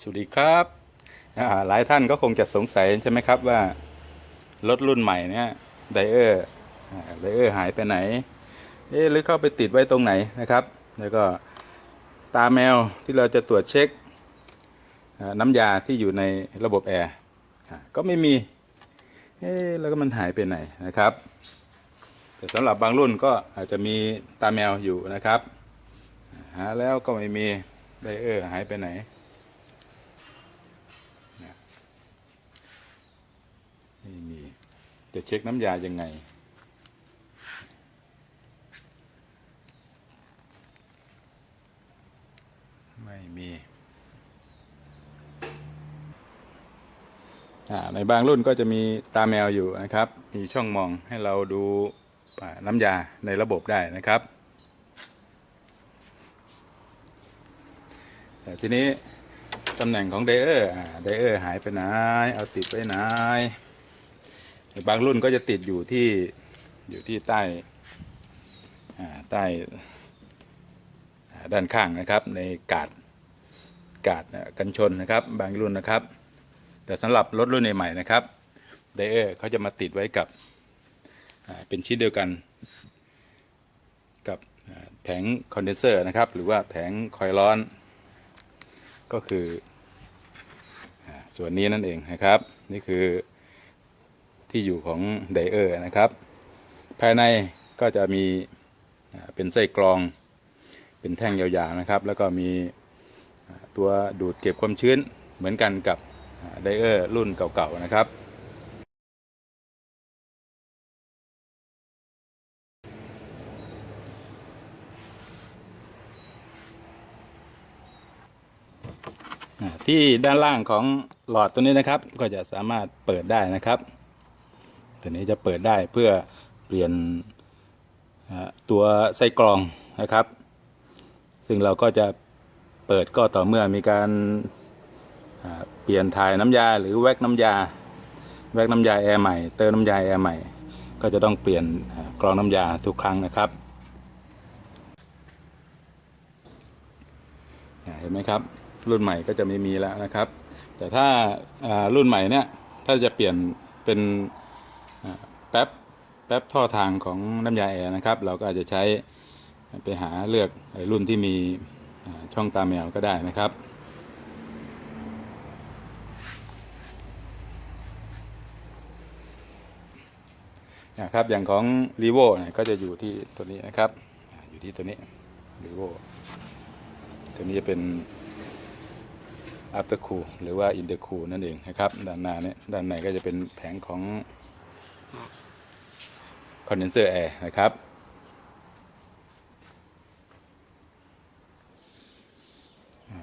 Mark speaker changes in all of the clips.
Speaker 1: สวัสดีครับหลายท่านก็คงจะสงสัยใช่ไหมครับว่ารถรุ่นใหม่เนี่ยไดเออร์ไดเออร์หายไปไหนเอ๊ะหรือเข้าไปติดไว้ตรงไหนนะครับ แล้วก็ตาแมวที่เราจะตรวจเช็คน้ำยาที่อยู่ในระบบแอร์ก็ไม่มีเอ๊ะแล้วก็มันหายไปไหนนะครับ แต่สำหรับบางรุ่นก็อาจจะมีตาแมวอยู่นะครับ หาแล้วก็ไม่มีไดเออร์หายไปไหน ไม่มี จะเช็คน้ำยายังไง ไม่มีอ่าในบางรุ่นก็จะมีตาแมวอยู่นะครับ มีช่องมองให้เราดูน้ำยาในระบบได้นะครับ แต่ทีนี้ตำแหน่งของไดเออร์ไดเออร์หายไปไหน เอาติดไว้ไหน บางรุ่นก็จะติดอยู่ที่อยู่ที่ใต้ใต้ด้านข้างนะครับในกาดกาดกันชนนะครับ บางรุ่นนะครับ แต่สำหรับรถรุ่นใหม่ๆนะครับไดเออร์เขาจะมาติดไว้กับเป็นชิ้นเดียวกัน กับแผงคอนเดนเซอร์นะครับ หรือว่าแผงคอยล์ร้อน ก็คือส่วนนี้นั่นเองนะครับ นี่คือ ที่อยู่ของไดเออร์นะครับ ภายในก็จะมีเป็นไส้กรองเป็นแท่งยาวๆนะครับ แล้วก็มีตัวดูดเก็บความชื้นเหมือนกันกับไดเออร์รุ่นเก่าๆนะครับ ที่ด้านล่างของหลอดตัวนี้นะครับก็จะสามารถเปิดได้นะครับ ตัวนี้จะเปิดได้เพื่อเปลี่ยนตัวไส้กรองนะครับ ซึ่งเราก็จะเปิดก็ต่อเมื่อมีการเปลี่ยนถ่ายน้ำยาหรือแวกน้ำยา แวกน้ำยาแอร์ใหม่ เติมน้ำยาแอร์ใหม่ ก็จะต้องเปลี่ยนกรองน้ำยาทุกครั้งนะครับเห็นไหมครับ รุ่นใหม่ก็จะไม่มีแล้วนะครับ แต่ถ้ารุ่นใหม่เนี่ยถ้าจะเปลี่ยนเป็น แป๊บแป๊บท่อทางของน้ำยาแอร์นะครับ เราก็อาจจะใช้ไปหาเลือกรุ่นที่มีช่องตาแมวก็ได้นะครับ นะครับอย่างของ r ีโวเนี่ยก็จะอยู่ที่ตัวนี้นะครับ อยู่ที่ตัวนี้ r ีโวตัวนี้จะเป็น after cool หรือว่า inter cool นั่นเองนะครับ ด้านหน้าเนี่ยด้านในก็จะเป็นแผงของ condenser air นะครับ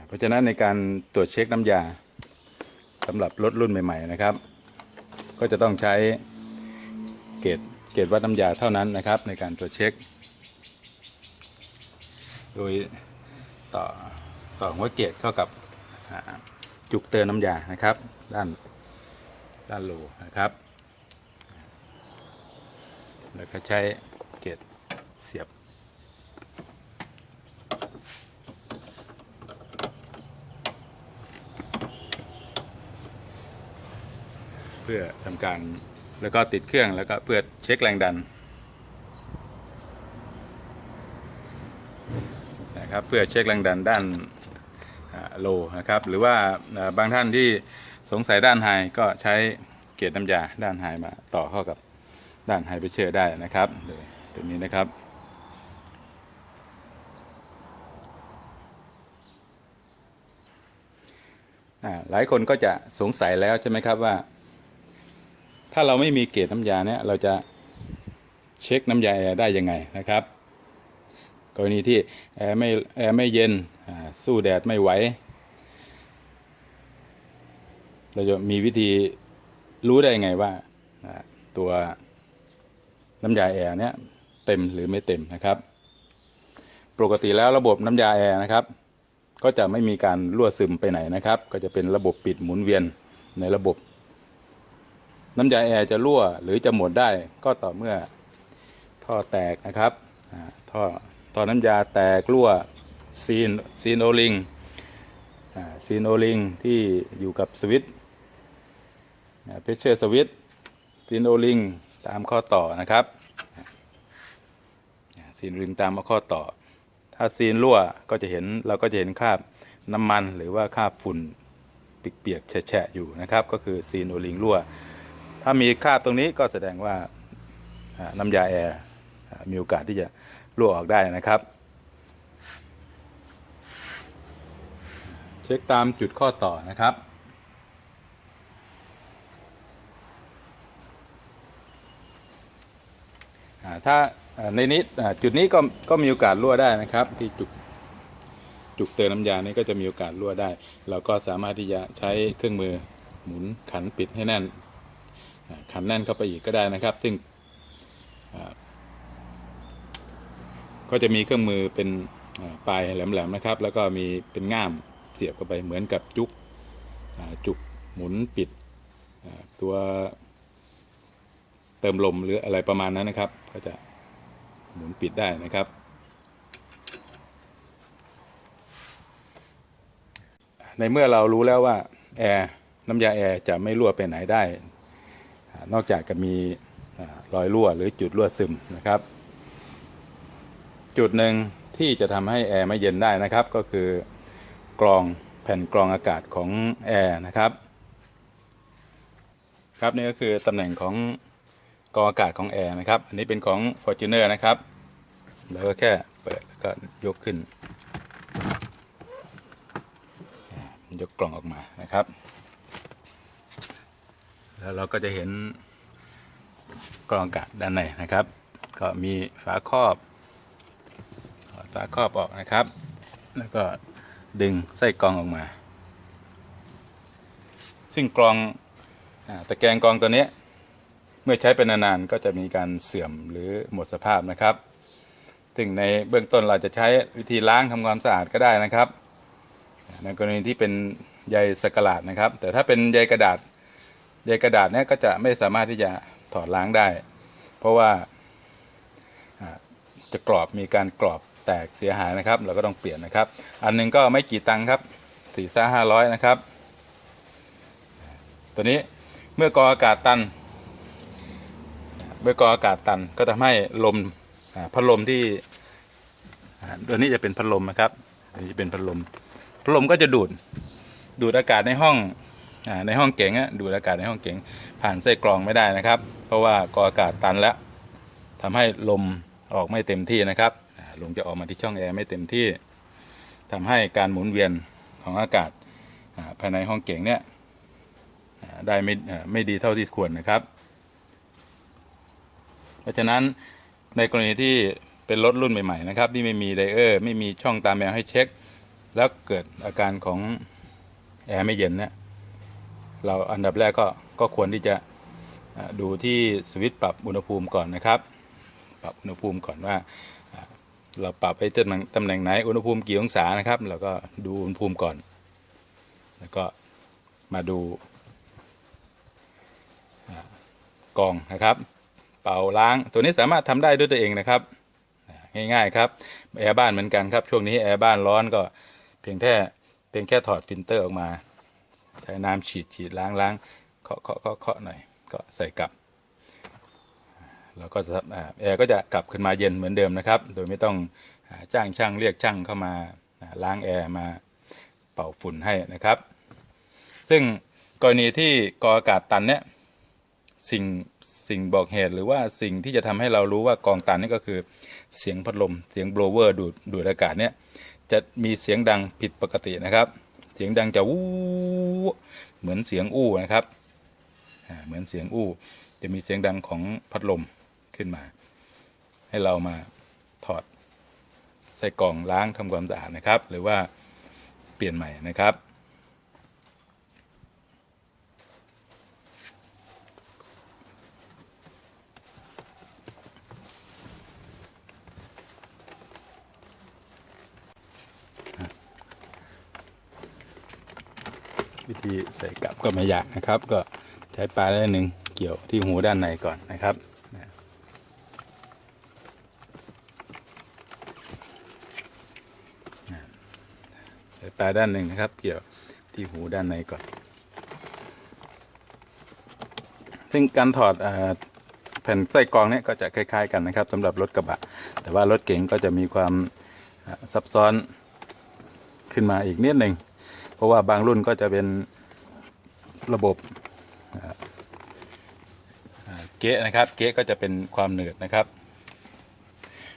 Speaker 1: เพราะฉะนั้นในการตรวจเช็คน้ำยาสำหรับรถรุ่นใหม่ ๆ นะครับ ก็จะต้องใช้เกจเกจวัดน้ำยาเท่านั้นนะครับ ในการตรวจเช็ค โดยต่อต่อหัวเกจเข้ากับจุกเตือนน้ำยานะครับ ด้านด้านโลนะครับ แล้วก็ใช้เกจเสียบ เพื่อทำการแล้วก็ติดเครื่องแล้วก็เพื่อเช็คแรงดันนะครับเพื่อเช็คแรงดันด้านโลนะครับหรือว่าอ่าบางท่านที่สงสัยด้านไฮก็ใช้เกจน้ำยาด้านไฮมาต่อเข้ากับ ด้านไฮไปเชื่อได้นะครับโดยตัวนี้นะครับหลายคนก็จะสงสัยแล้วใช่ไหมครับว่า ถ้าเราไม่มีเกจน้ำยาเนี่ยเราจะเช็คน้ำยาแอร์ได้ยังไงนะครับ กรณีที่แอร์ไม่แอร์ไม่เย็นสู้แดดไม่ไหวเราจะมีวิธีรู้ได้ไงว่าตัว น้ำยาแอร์เนี่ยเต็มหรือไม่เต็มนะครับ ปกติแล้วระบบน้ำยาแอร์นะครับ ก็จะไม่มีการรั่วซึมไปไหนนะครับ ก็จะเป็นระบบปิดหมุนเวียนในระบบ น้ำยาแอร์จะรั่วหรือจะหมดได้ก็ต่อเมื่อท่อแตกนะครับท่อท่อน้ำยาแตกรั่วซีนซีนโอลิงซีนโอลิงที่อยู่กับสวิตช์เพชเชอร์สวิตซีนโอลิง ตามข้อต่อนะครับซีนริงตามข้อต่อ ถ้าซีนรั่วก็จะเห็นเราก็จะเห็นคราบน้ำมันหรือว่าคราบฝุ่นเปียกๆแฉะอยู่นะครับ ก็คือซีนโอลิงรั่ว ถ้ามีคราบตรงนี้ก็แสดงว่าน้ำยาแอร์มีโอกาสที่จะรั่วออกได้นะครับ เช็คตามจุดข้อต่อนะครับ อ่า ถ้าในนี้จุดนี้ก็ก็มีโอกาสรั่วได้นะครับ ที่จุดจุดเติมน้ำยานี่ก็จะมีโอกาสรั่วได้ เราก็สามารถที่จะใช้เครื่องมือหมุนขันปิดให้แน่น ขันแน่นเข้าไปอีกก็ได้นะครับ ซึ่งก็จะมีเครื่องมือเป็นปลายแหลมๆนะครับ แล้วก็มีเป็นง่ามเสียบเข้าไปเหมือนกับจุกจุกหมุนปิดตัว เติมลมหรืออะไรประมาณนั้นนะครับ ก็จะหมุนปิดได้นะครับ ในเมื่อเรารู้แล้วว่าแอร์น้ำยาแอร์จะไม่รั่วไปไหนได้ นอกจากจะมีรอยรั่วหรือจุดรั่วซึมนะครับ จุดหนึ่งที่จะทำให้แอร์ไม่เย็นได้นะครับ ก็คือกรองแผ่นกรองอากาศของแอร์นะครับ ครับนี่ก็คือตำแหน่งของ กองอากาศของแอร์นะครับ อันนี้เป็นของ Fortuner นะครับ แล้วก็แค่เปิดแล้วก็ยกขึ้น ยกกล่องออกมานะครับ แล้วเราก็จะเห็นกรองอากาศด้านในนะครับ ก็มีฝาครอบฝาครอบออกนะครับ แล้วก็ดึงไส้กรองออกมา ซึ่งกรองอตะแกรงกรองตัวนี้ เมื่อใช้เป็นนานๆก็จะมีการเสื่อมหรือหมดสภาพนะครับ ซึ่งในเบื้องต้นเราจะใช้วิธีล้างทำความสะอาดก็ได้นะครับ ในกรณีที่เป็นใยสกหลาดนะครับ แต่ถ้าเป็นใยกระดาษใยกระดาษเนี่ยก็จะไม่สามารถที่จะถอดล้างได้ เพราะว่าจะกรอบมีการกรอบแตกเสียหายนะครับ เราก็ต้องเปลี่ยนนะครับ อันหนึงก็ไม่กี่ตังค์ครับสี่ซ่าห้าร้อยนะครับ ตัวนี้เมื่อกออากาศตัน เมื่อกออากาศตันก็ทำให้ลมพัดลมที่ตัวนี้จะเป็นพัดลมนะครับอันนี้เป็นพัดลมพัดลมก็จะดูดดูดอากาศในห้องอในห้องเก๋งอะดูดอากาศในห้องเก๋งผ่านไส้กรองไม่ได้นะครับ เพราะว่ากออากาศตันแล้วทำให้ลมออกไม่เต็มที่นะครับลมจะออกมาที่ช่องแอร์ไม่เต็มที่ทำให้การหมุนเวียนของอากาศภายในห้องเก๋งเนี่ยได้ไม่ไม่ดีเท่าที่ควรนะครับ เพราะฉะนั้นในกรณีที่เป็นรถรุ่นใหม่ๆนะครับที่ไม่มีไดเออร์ไม่มีช่องตามแมวให้เช็ค แล้วเกิดอาการของแอร์ไม่เย็นเนี่ยเราอันดับแรกก็ก็ควรที่จะดูที่สวิตช์ปรับอุณหภูมิก่อนนะครับ ปรับอุณหภูมิก่อนว่า เราปรับไปตำแหน่งตำแหน่งไหนอุณหภูมิกี่องศานะครับเราก็ดูอุณหภูมิก่อน แล้วก็มาดูกรองนะครับ เป่าล้าง ตัวนี้สามารถทำได้ด้วยตัวเองนะครับ ง่ายๆครับแอร์บ้านเหมือนกันครับ ช่วงนี้แอร์บ้านร้อนก็เพียงแค่เพียงแค่ถอดฟิลเตอร์ออกมา ใช้น้ำฉีดฉีดล้างล้างเคาะเคาะเคาะหน่อยก็ใส่กลับแล้วก็แอร์ก็จะกลับขึ้นมาเย็นเหมือนเดิมนะครับ โดยไม่ต้องจ้างช่างเรียกช่างเข้ามาล้างแอร์มาเป่าฝุ่นให้นะครับ ซึ่งกรณีที่กออากาศตันเนี่ยสิ่ง สิ่งบอกเหตุหรือว่าสิ่งที่จะทำให้เรารู้ว่ากองตันนี่ก็คือเสียงพัดลม เสียงโบลเวอร์ดูดดูดอากาศเนี่ยจะมีเสียงดังผิดปกตินะครับ เสียงดังจะวู้เหมือนเสียงอู้นะครับเหมือนเสียงอู้ จะมีเสียงดังของพัดลมขึ้นมา ให้เรามาถอดใส่กล่องล้างทำความสะอาดนะครับ หรือว่าเปลี่ยนใหม่นะครับ วิธีใส่กลับก็ไม่ยากนะครับ ก็ใช้ปลาได้หนึ่งเกี่ยวที่หูด้านในก่อนนะครับใช้ปลายด้านหนึ่งนะครับ เกี่ยวที่หูด้านในก่อน ซึ่งการถอดอแผ่นไส้กรองเนี่ยก็จะคล้าย ๆ กันนะครับสำหรับรถกระบะ แต่ว่ารถเก๋งก็จะมีความซับซ้อนขึ้นมาอีกนิดหนึ่ง ราะว่าบางรุ่นก็จะเป็นระบบเก๊ะนะครับ เก๊ะก็จะเป็นความหนืดนะครับ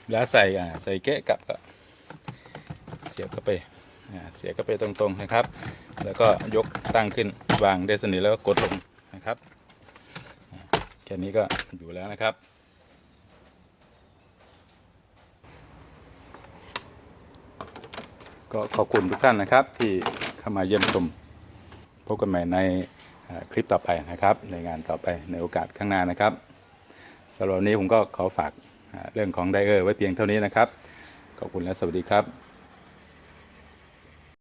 Speaker 1: เวลาใส่อ่าใส่เก๊ะกลับก็เสียบเข้าไปเสียบเข้าไปตรงๆนะครับ แล้วก็ยกตั้งขึ้นวางได้สนิทแล้วก็กดลงนะครับแค่นี้ก็อยู่แล้วนะครับ ก็ขอบคุณทุกท่านนะครับที่ เข้ามาเยี่ยมชมพบกันใหม่ในคลิปต่อไปนะครับ ในงานต่อไปในโอกาสข้างหน้านะครับสำหรับนี้ผมก็ขอฝากเรื่องของไดเออร์ไว้เพียงเท่านี้นะครับ ขอบคุณและสวัสดีครับ